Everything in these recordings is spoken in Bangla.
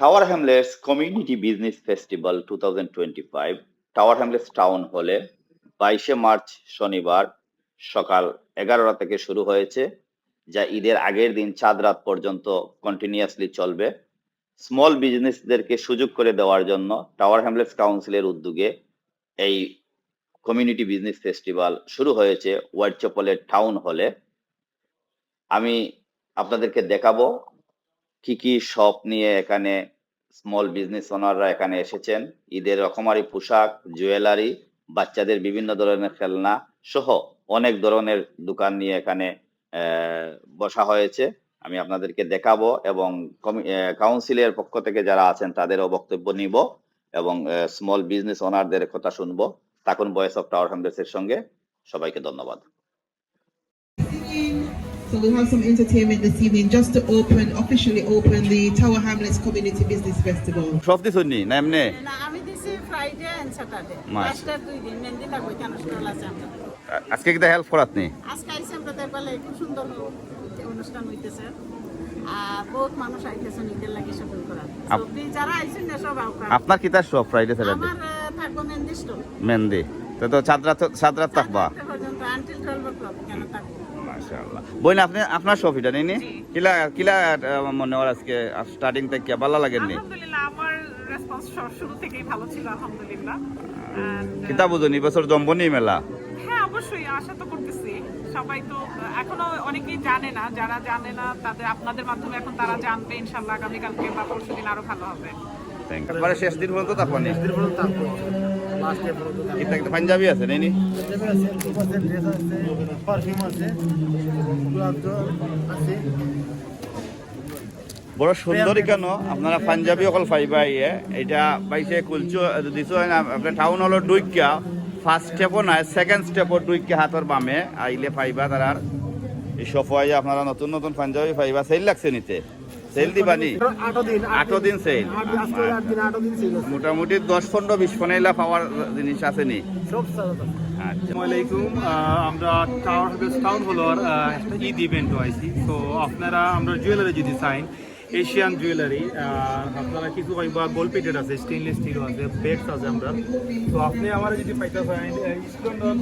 Tower Hamlets community business festival two thousand twenty five Tower Hamlets town হলে বাইশে মার্চ শনিবার সকাল এগারোটা থেকে শুরু হয়েছে, যা ঈদের আগের দিন চাঁদ রাত পর্যন্ত কন্টিনিউয়াসলি চলবে। স্মল বিজনেসদেরকে সুযোগ করে দেওয়ার জন্য টাওয়ার হ্যামলেটস কাউন্সিলের উদ্যোগে এই কমিউনিটি বিজনেস ফেস্টিভ্যাল শুরু হয়েছে হোয়াইট চপলের টাউন হলে আমি আপনাদেরকে দেখাবো কি কি শপ নিয়ে এখানে স্মল বিজনেস ওনাররা এখানে এসেছেন? ঈদের রকমারি পোশাক জুয়েলারি বাচ্চাদের বিভিন্ন ধরনের খেলনা সহ অনেক ধরনের দোকান নিয়ে এখানে বসা হয়েছে। আমি আপনাদেরকে দেখাবো এবং কাউন্সিলের পক্ষ থেকে যারা আছেন তাদেরও বক্তব্য নিব এবং স্মল বিজনেস ওনারদের কথা শুনব। তাকুন ভয়েস অফ টাওয়ার হান্ড্রেডস সঙ্গে। সবাইকে ধন্যবাদ। So we'll have some entertainment this evening just to open, officially open the Tower Hamlets Community Business Festival. সব দিছুন নি না এমনি না আমি দিছি ফ্রাইডে এন্ড স্যাটারডে মাস। দুই দিন মেহেন্দি লাগবে কেন স্টল আছে আমরা আজকে কি হেল্প করাত নি আজকে আইসি আমরা দেখবালে খুব সুন্দর অনুষ্ঠান হইতেছে আর বহুত মানুষ আইতেছে নিজের লাগে শপিং করার আপ- যারা আইছেন না সব আউকা আপনার কিতার শপ ফ্রাইডে স্যাটারডে আমার থাকব মেহেন্দি স্টল মেহেন্দি তো তো চাঁদরাত চাঁদরাত থাকবা পর্যন্ত আনটিল টুয়েলভ ও ক্লক কেন থাকব মাশাআল্লাহ বইন আপনি আপনার শপ এটা নেই কিলা কিলা মনে হয় আজকে স্টার্টিং থেকে ভালো লাগেননি আলহামদুলিল্লাহ আমার রেসপন্স শুরু থেকেই ভালো ছিল আলহামদুলিল্লাহ। Uh, কিতা বুঝুন বছর জম্বনি মেলা? হ্যাঁ অবশ্যই আশা তো করতেছি। সবাই তো এখনও অনেকেই জানে না যারা জানে না তাদের আপনাদের মাধ্যমে এখন তারা জানবে ইনশাল্লাহ আগামীকালকে বা দিন আরও ভালো হবে। একবারে শেষ দিন পর্যন্ত থাকবা নি এটা একটা পাঞ্জাবি আছে, নেই নি? বড় সুন্দরী কেন? আপনারা পাঞ্জাবি অকল পাইবা ইয়ে এটা পাইছে কুলচু দিছো না, আপনার টাউন হলো ডুইকা ফার্স্ট স্টেপও নাই সেকেন্ড স্টেপও ডুইকা হাতর বামে। আইলে পাইবা তারার এই আইয়া আপনারা নতুন নতুন পাঞ্জাবি পাইবা সেল লাগছে নিতে। সেল দিবা নি আটো দিন সেল? মোটামুটি দশ পনেরো বিশ পনেলা পাওয়ার জিনিস আছে নি সব আচ্ছা। আসসালামু আলাইকুম আহ, আমরা টাওয়ার হাবেস টাউন হলোর একটা ঈদ ইভেন্ট আইছি। তো আপনারা আমরা জুয়েলারি যদি চাইন এশিয়ান জুয়েলারি আপনারা কিছু পাইবা গোল্ড প্লেটেড আছে স্টেনলেস স্টিল আছে বেডস আছে আমরা। তো আপনি আমার যদি পাইতে চাইন স্টন্ডন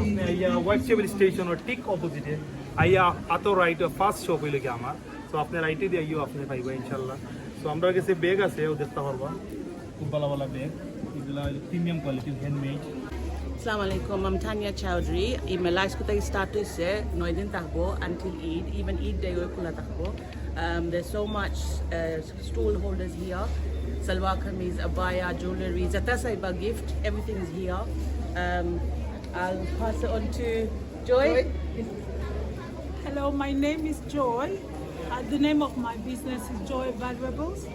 আপনি আইয়া হোয়াইট চেবল স্টেশনের ঠিক অপোজিটে আইয়া আতো রাইট ফার্স্ট শপ হইলে কি আমার। তো আপনি রাইটে দিয়ে আইও আপনি পাইবা ইনশাল্লাহ তো আমরা কাছে ব্যাগ আছে ও দেখতে পারবা খুব ভালো ভালো ব্যাগ এগুলা প্রিমিয়াম কোয়ালিটির handmade Assalamu alaikum, I'm Tanya Chowdhury. Email ice kutai start to say noidin takbo until Eid, even Eid day oy kula takbo. Um, there's so much uh, stall holders here. Salwar kameez, abaya, jewelry, zata saiba gift, everything is here. Um, I'll pass it on to Joy. Hello, my name is Joy. Uh, the name of my business is Joy Valuables.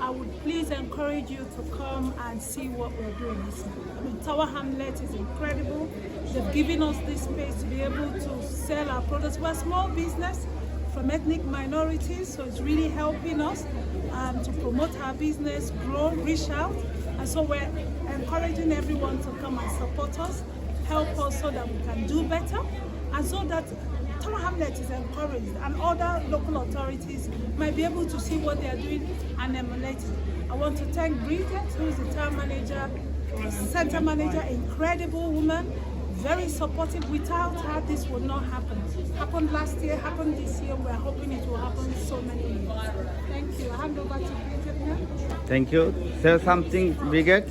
I would please encourage you to come and see what we're doing. It's- I mean, Tower Hamlet is incredible. They've given us this space to be able to sell our products. We're a small business from ethnic minorities, so it's really helping us um, to promote our business, grow, reach out. And so we're encouraging everyone to come and support us, help us so that we can do better, and so that Tower Hamlet is encouraged and other local authorities might be able to see what they are doing and emulate it. I want to thank Bridget, who is the town manager, center manager, incredible woman, very supportive. Without her, this would not happen. Happened last year, happened this year. We're hoping it will happen so many years. Thank you. I hand over to Bridget now. Thank you. Say something, Bridget.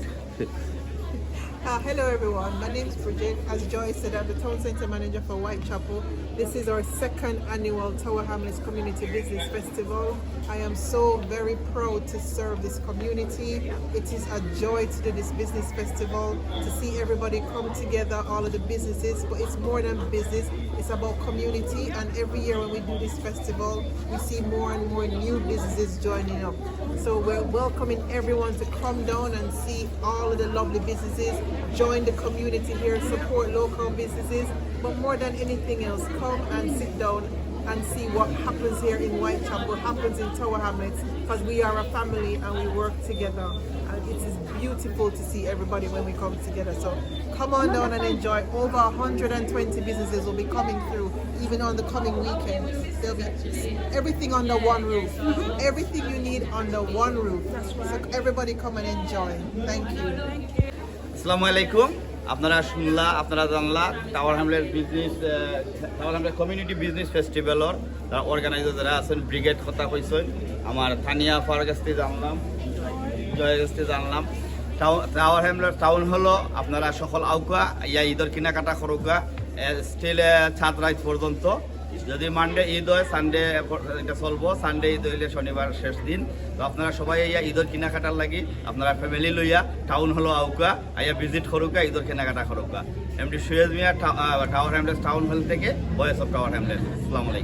Uh, hello everyone, my name is Bridget. As Joy said, I'm the Town Centre Manager for Whitechapel. This is our second annual Tower Hamlets Community Business Festival. I am so very proud to serve this community. It is a joy to do this business festival, to see everybody come together, all of the businesses, but it's more than business, it's about community. And every year when we do this festival, we see more and more new businesses joining up. So we're welcoming everyone to come down and see all of the lovely businesses, join the community here, support local businesses, but more than anything else, come and sit down, and see what happens here in Whitechapel, happens in Tower Hamlets, because we are a family and we work together. And it is beautiful to see everybody when we come together. So come on down and enjoy. Over 120 businesses will be coming through, even on the coming weekend. There'll be everything under one roof. Everything you need under one roof. So everybody come and enjoy. Thank you. আসসালামু আলাইকুম। আপনারা শুনলা, আপনারা জানলা Tower Hamlet business Tower Hamlet community business ফেস্টিভ্যালর যারা অর্গানাইজার যারা আছেন ব্রিগেড কথা কইছেন, আমার থানিয়া ফার কাছ জানলাম কাছ থেকে জানলাম। টাও- টাওয়ার হ্যামলেট টাউন হলো আপনারা সকল আউকা, ইয়া ঈদের কেনাকাটা করুকা স্টিল ছাদ রাইত পর্যন্ত। যদি মানডে ঈদ হয় সানডে এটা চলবো। সানডে ঈদ হইলে শনিবার শেষ দিন। তো আপনারা সবাই ইয়া ঈদের কেনাকাটার লাগি, আপনারা ফ্যামিলি লইয়া টাউন হলো আউকা, আইয়া ভিজিট করুকা ঈদের কেনাকাটা করুকা MD Suyez Miah Tower Hamlets town hall থেকে বয়েস অফ টাওয়ার হ্যামলেস আসসালামু আলাইকুম।